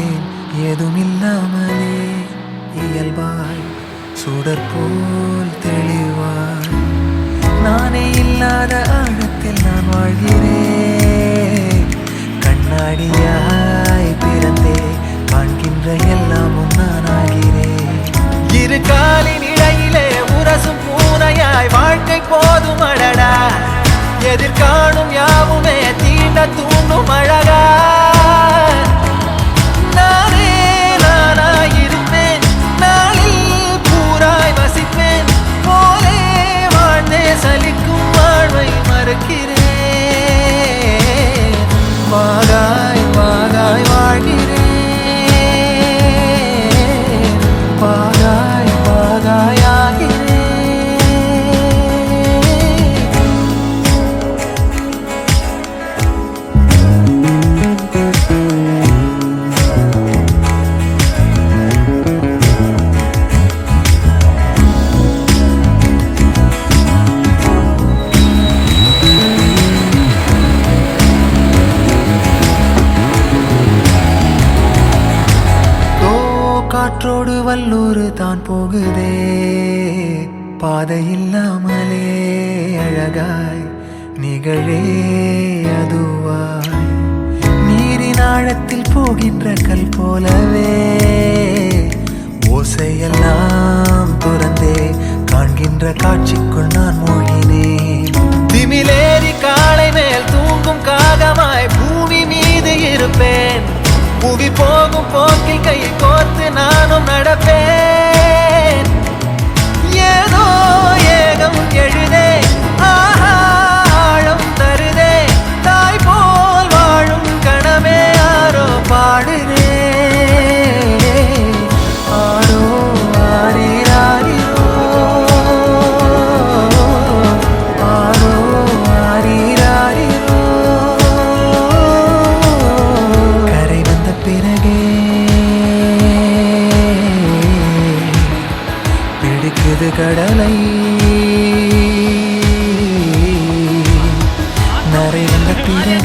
ஏன் எதுமில்லாமலே இயல்பாய் சுடற்போல் தெளிவாய்? நானே இல்லாத ஆழத்தில் நான் வாழ்கிறேன். காற்றோடு வல்லூறு தான் போகுதே. பாதை இல்லாமலே அழகாய் நிகழே அதுவாய். நீரின் ஆழத்தில் போகின்ற கல் போலவே புவி போகும் போக்கில் கை கோர்த்து நானும் நடப்பேன். കടലൈ. നിറയ